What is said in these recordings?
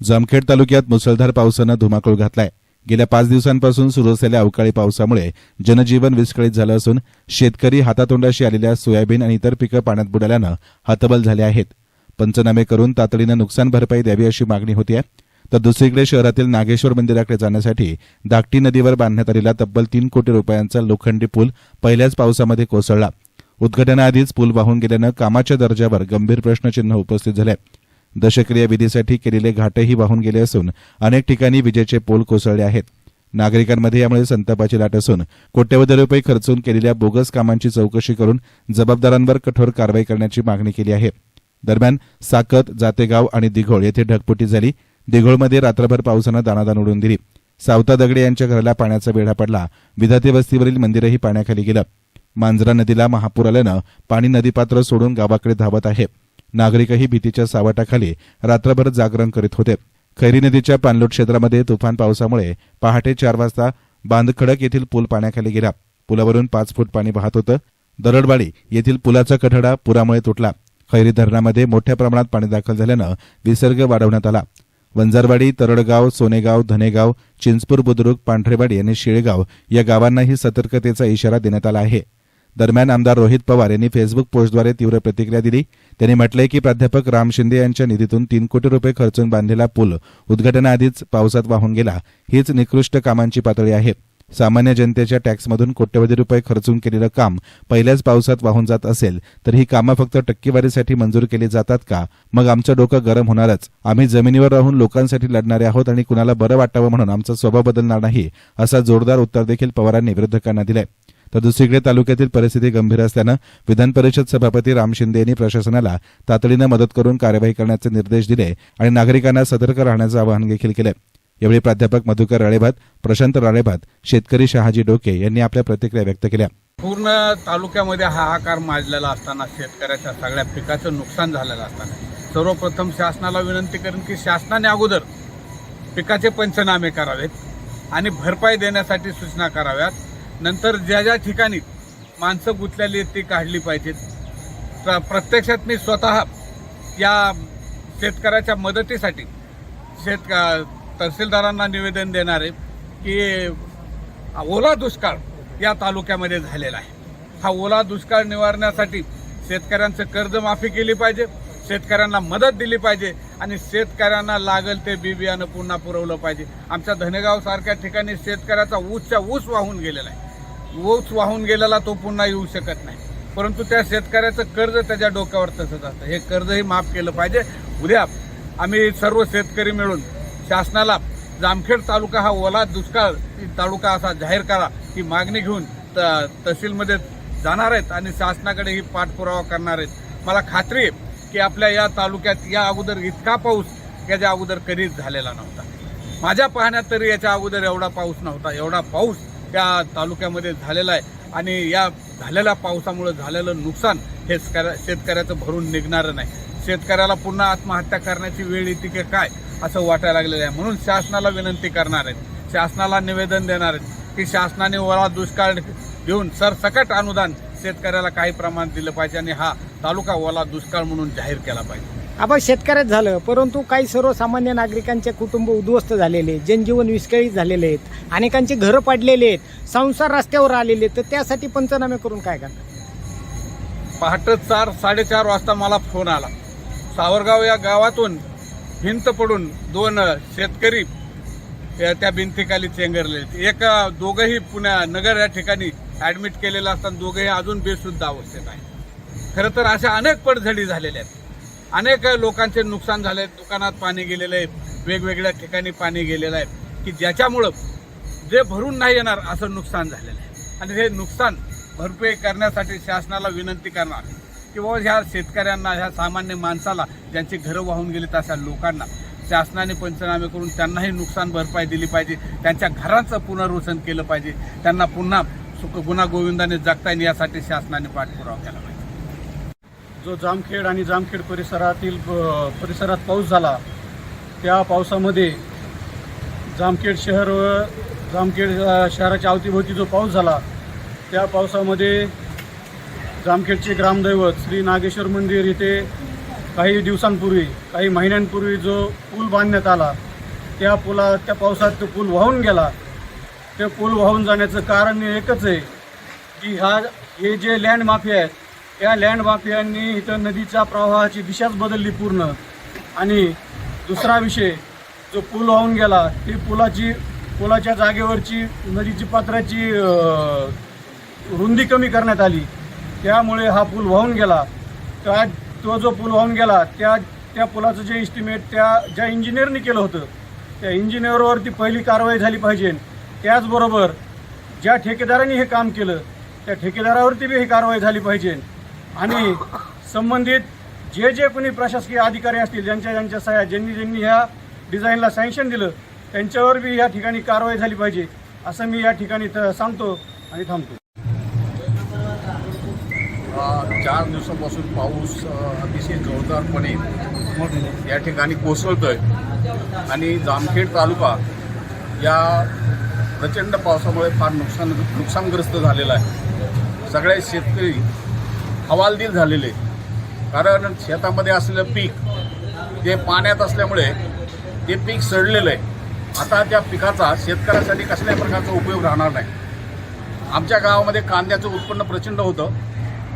जामखेड तालुक्यात मुसळधार पावसानं धुमाकूळ घातलाय. गेल्या पाच दिवसांपासून सुरू असलेल्या अवकाळी पावसामुळे जनजीवन विस्कळीत झालं असून शेतकरी हातातोंडाशी आलेल्या सोयाबीन आणि इतर पिकं पाण्यात बुडाल्यानं हतबल झाले आहेत. पंचनामे करून तातडीनं नुकसान भरपाई द्यावी अशी मागणी होती आहे तर दुसरीकडे शहरातील नागेश्वर मंदिराकडे जाण्यासाठी दाकटी नदीवर बांधण्यात आलेला तब्बल तीन कोटी रुपयांचा लोखंडी पूल पहिल्याच पावसामध्ये कोसळला. उद्घाटनाआधीच पूल वाहून गेल्यानं कामाच्या दर्जावर गंभीर प्रश्नचिन्ह उपस्थित झाले. आहे दशक्रिया विधीसाठी केलेले घाटही वाहून गेले असून अनेक ठिकाणी विजेचे पोल कोसळले आहेत. नागरिकांमध्ये यामुळे संतापाची लाट असून कोट्यवधी रुपये खर्चून केलेल्या बोगस कामांची चौकशी करून जबाबदारांवर कठोर कारवाई करण्याची मागणी केली आहे. दरम्यान साकत जातेगाव आणि दिघोळ येथे ढगफुटी झाली. दिघोळमध्ये रात्रभर पावसानं दाणादाण उडून दिली. सावता दगडे यांच्या घराला पाण्याचा वेढा पडला. विधाते वस्तीवरील मंदिरही पाण्याखाली गेलं. मांजरा नदीला महापूर आल्यानं पाणी नदीपात्र सोडून गावाकडे धावत आहे. नागरिकही भीतीच्या सावटाखाली रात्रभर जागरण करीत होते. खैरी नदीच्या पाणलोट क्षेत्रामध्ये तुफान पावसामुळे पहाटे चार वाजता बांधखडक येथील पूल पाण्याखाली गेला. पुलावरून पाच फूट पाणी वाहत होतं. दरडवाडी येथील पुलाचा कठडा पुरामुळे तुटला. खैरी धरणामध्ये मोठ्या प्रमाणात पाणी दाखल झाल्यानं विसर्ग वाढवण्यात आला. वंजारवाडी तरडगाव सोनेगाव धनेगाव चिंचपूर बुद्रुक पांढरेवाडी आणि शिळगाव या गावांनाही सतर्कतेचा इशारा देण्यात आला आहे. दरम्यान आमदार रोहित पवार यांनी फेसबुक पोस्टद्वारे तीव्र प्रतिक्रिया दिली. त्यांनी म्हटलंय की प्राध्यापक राम शिंदे यांच्या निधीतून तीन कोटी रुपये खर्चून बांधलेला पूल उद्घाटनाआधीच पावसात वाहून गेला. हीच निकृष्ट कामांची पातळी आहे. सामान्य जनतेच्या टॅक्समधून कोट्यवधी रुपये खर्चून केलेलं काम पहिल्याच पावसात वाहून जात असेल तर ही कामं फक्त टक्केवारीसाठी मंजूर केली जातात का? मग आमचं डोकं गरम होणारच. आम्ही जमिनीवर राहून लोकांसाठी लढणारे आहोत आणि कुणाला बरं वाटावं म्हणून आमचा स्वभाव बदलणार नाही असा जोरदार उत्तर देखील पवारांनी विरोधकांना दिलंय. तर दुसरीकडे तालुक्यातील परिस्थिती गंभीर असल्यानं विधान परिषद सभापती राम शिंदे यांनी प्रशासनाला तातडीनं मदत करून कार्यवाही करण्याचे निर्देश दिले आणि नागरिकांना सतर्क राहण्याचं आवाहन देखील केलं. यावेळी प्राध्यापक मधुकर राळेभात प्रशांत राळेभात शेतकरी शहाजी डोके यांनी आपल्या प्रतिक्रिया व्यक्त केल्या. पूर्ण तालुक्यामध्ये हाहाकार माजलेला असताना शेतकऱ्याच्या सगळ्या पिकाचं नुकसान झालेलं असताना सर्वप्रथम शासनाला विनंती करेन की शासनाने अगोदर पिकाचे पंचनामे करावेत आणि भरपाई देण्यासाठी सूचना कराव्यात. नंतर ज्या ज्या ठिकाणी माणसं गुंतलेली आहेत ती काढली पाहिजेत. प्र प्रत्यक्षात मी स्वतः या शेतकऱ्याच्या मदतीसाठी शेत तहसीलदारांना निवेदन देणार आहे की ओला दुष्काळ या तालुक्यामध्ये झालेला आहे. हा ओला दुष्काळ निवारण्यासाठी शेतकऱ्यांचं कर्जमाफी केली पाहिजे शेतकऱ्यांना मदत दिली पाहिजे आणि शेतकऱ्यांना लागल ते बी बियाणं पुन्हा पुरवलं पाहिजे. आमच्या धनेगावसारख्या ठिकाणी शेतकऱ्याचा ऊसच्या ऊस वाहून गेलेला आहे. ओच वाहून गेलेला तो पुन्हा येऊ शकत नाही. परंतु त्या शेतकऱ्याचं कर्ज त्याच्या डोक्यावर तसंच असतं. हे कर्जही माफ केलं पाहिजे. उद्या आम्ही सर्व शेतकरी मिळून शासनाला जामखेड तालुका हा ओला दुष्काळ तालुका असा जाहीर करा ही मागणी घेऊन त तहसीलमध्ये जाणार आहेत आणि शासनाकडे ही पाठपुरावा करणार आहेत. मला खात्री आहे की आपल्या या तालुक्यात या अगोदर इतका पाऊस याच्या अगोदर कधीच झालेला नव्हता. माझ्या पाहण्यात तरी याच्या अगोदर एवढा पाऊस नव्हता एवढा पाऊस त्या तालुक्यामध्ये झालेला आहे. आणि या झालेल्या पावसामुळे झालेलं नुकसान हे शेतकऱ्याचं भरून निघणारं नाही. शेतकऱ्याला पुन्हा आत्महत्या करण्याची वेळ येते की काय असं वाटायला लागलेलं आहे. म्हणून शासनाला विनंती करणार आहेत. शासनाला निवेदन देणार आहेत की शासनाने ओला दुष्काळ देऊन सरसकट अनुदान शेतकऱ्याला काही प्रमाणात दिलं पाहिजे आणि हा तालुका ओला दुष्काळ म्हणून जाहीर केला पाहिजे. आपण शेतकऱ्यात झालं. परंतु काही सर्वसामान्य नागरिकांचे कुटुंब उद्ध्वस्त झालेले आहेत जनजीवन विस्कळीत झालेले आहेत अनेकांची घरं पडलेले आहेत संसार रस्त्यावर आलेले आहेत. तर त्यासाठी पंचनामे करून काय करणार? पहाटे चार साडेचार वाजता मला फोन आला. सावरगाव या गावातून भिंत पडून दोन शेतकरी त्या- भिंतीखाली चेंगरले एक दोघंही पुण्या नगर या ठिकाणी ऍडमिट केलेलं असताना दोघंही अजून बेशुद्ध अवस्थेत आहे खरं तर अशा अनेक पडझडी झालेल्या आहेत. अनेक लोकांचे नुकसान झाले. दुकानात पाणी गेलेलं आहे. वेगवेगळ्या ठिकाणी पाणी गेलेलं आहे. की ज्याच्यामुळं जे भरून नाही येणार असं नुकसान झालेलं आहे. आणि हे नुकसान भरपाई करण्यासाठी शासनाला विनंती करणार की बाबा ह्या शेतकऱ्यांना ह्या सामान्य माणसाला ज्यांची घरं वाहून गेलीत अशा लोकांना शासनाने पंचनामे करून त्यांनाही नुकसान भरपाई दिली पाहिजे. त्यांच्या घरांचं पुनर्वसन केलं पाहिजे. त्यांना पुन्हा सुख गुन्हा गोविंदाने जगता येईल यासाठी शासनाने पाठपुरावा केला पाहिजे. जो जामखेड आणि जामखेड परिसरातील परिसरात पाऊस झाला त्या पावसामध्ये जामखेड शहर व जामखेड शहराच्या अवतीभोवती जो पाऊस झाला त्या पावसामध्ये जामखेडचे ग्रामदैवत श्री नागेश्वर मंदिर इथे काही दिवसांपूर्वी काही महिन्यांपूर्वी जो पूल बांधण्यात आला त्या पुला त्या पावसात तो पूल वाहून गेला. ते पूल वाहून जाण्याचं कारण एकच आहे की हा हे जे लँड माफिया आहेत या लँड माफियांनी इथं नदीच्या प्रवाहाची दिशाच बदलली पूर्ण. आणि दुसरा विषय जो पूल वाहून गेला ती पुलाची पुलाच्या जागेवरची नदीची पात्राची रुंदी कमी करण्यात आली. त्यामुळे हा पूल वाहून गेला. त्या तो जो पूल वाहून गेला त्या त्या पुलाचं जे इस्टिमेट त्या ज्या इंजिनियरनी केलं होतं त्या इंजिनियरवरती पहिली कारवाई झाली पाहिजे. त्याचबरोबर ज्या ठेकेदारांनी हे काम केलं त्या ठेकेदारावरती बी ही कारवाई झाली पाहिजे. आणि संबंधित जे जे कोणी प्रशासकीय अधिकारी असतील ज्यांच्या ज्यांच्या सह्या ज्यांनी ज्यांनी ह्या डिझाईनला सँक्शन दिलं त्यांच्यावर बी या ठिकाणी कारवाई झाली पाहिजे असं मी या ठिकाणी त- सांगतो आणि थांबतो. चार दिवसापासून पाऊस अतिशय जोरदारपणे या ठिकाणी कोसळतोय. आणि जामखेड तालुका या प्रचंड पावसामुळे फार नुकसान नुकसानग्रस्त झालेला आहे. सगळे शेतकरी हवालदिल झालेले कारण शेतामध्ये असलेलं पीक ते पाण्यात असल्यामुळे ते पीक सडलेलं आहे. आता त्या पिकाचा शेतकऱ्यासाठी कसल्या प्रकारचा उपयोग राहणार नाही. आमच्या गावामध्ये कांद्याचं उत्पन्न प्रचंड होतं.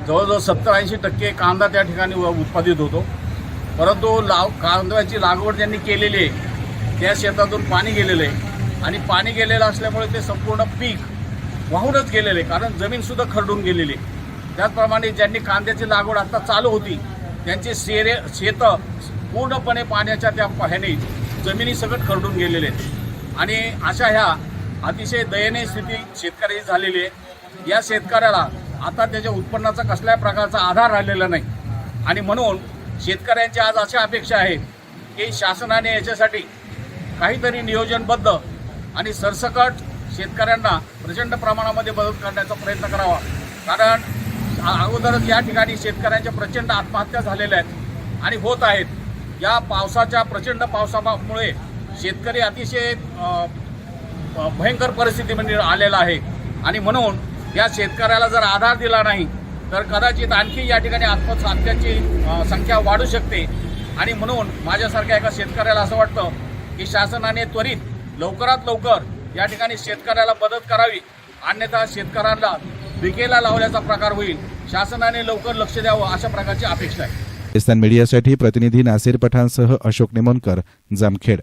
जवळजवळ सत्तर ऐंशी टक्के कांदा त्या ठिकाणी उत्पादित होतो. परंतु लाव कांद्याची लागवड ज्यांनी केलेली आहे त्या शेतातून पाणी गेलेलं आहे. आणि पाणी गेलेलं असल्यामुळे ते संपूर्ण पीक वाहूनच गेलेले आहे. कारण जमीनसुद्धा खरडून गेलेली आहे. त्याचप्रमाणे ज्यांनी कांद्याची लागवड आता चालू होती त्यांचे शेरे शेतं पूर्णपणे पाण्याच्या त्या ह्याने जमिनी सगळं खरडून गेलेले आहेत. आणि अशा ह्या अतिशय दयनीय स्थिती शेतकऱ्याची झालेली आहे या शेतकऱ्याला आता त्याच्या उत्पन्नाचा कसल्या प्रकारचा आधार राहिलेला नाही. आणि म्हणून शेतकऱ्यांची आज अशा अपेक्षा आहे की शासनाने याच्यासाठी काहीतरी नियोजनबद्ध आणि सरसकट शेतकऱ्यांना प्रचंड प्रमाणामध्ये मदत करण्याचा प्रयत्न करावा. कारण अगोदरच या ठिकाणी शेतकऱ्यांच्या प्रचंड आत्महत्या झालेल्या आहेत आणि होत आहेत. या पावसाच्या प्रचंड पावसामुळे शेतकरी अतिशय भयंकर परिस्थितीमध्ये म्हणजे आलेला आहे. आणि म्हणून या शेतकऱ्याला जर आधार दिला नाही तर कदाचित आणखी या ठिकाणी आत्महत्याची संख्या वाढू शकते. आणि म्हणून माझ्यासारख्या एका शेतकऱ्याला असं वाटतं की शासनाने त्वरित लवकरात लवकर या ठिकाणी शेतकऱ्याला मदत करावी. अन्यथा शेतकऱ्यांना विकेला लावल्याचा प्रकार होईल. शासनाने लवकर लक्ष द्यावं अशा प्रकारची अपेक्षा आहे. पाकिस्तान मीडियासाठी प्रतिनिधी नासिर पठाणसह अशोक निमोनकर जामखेड.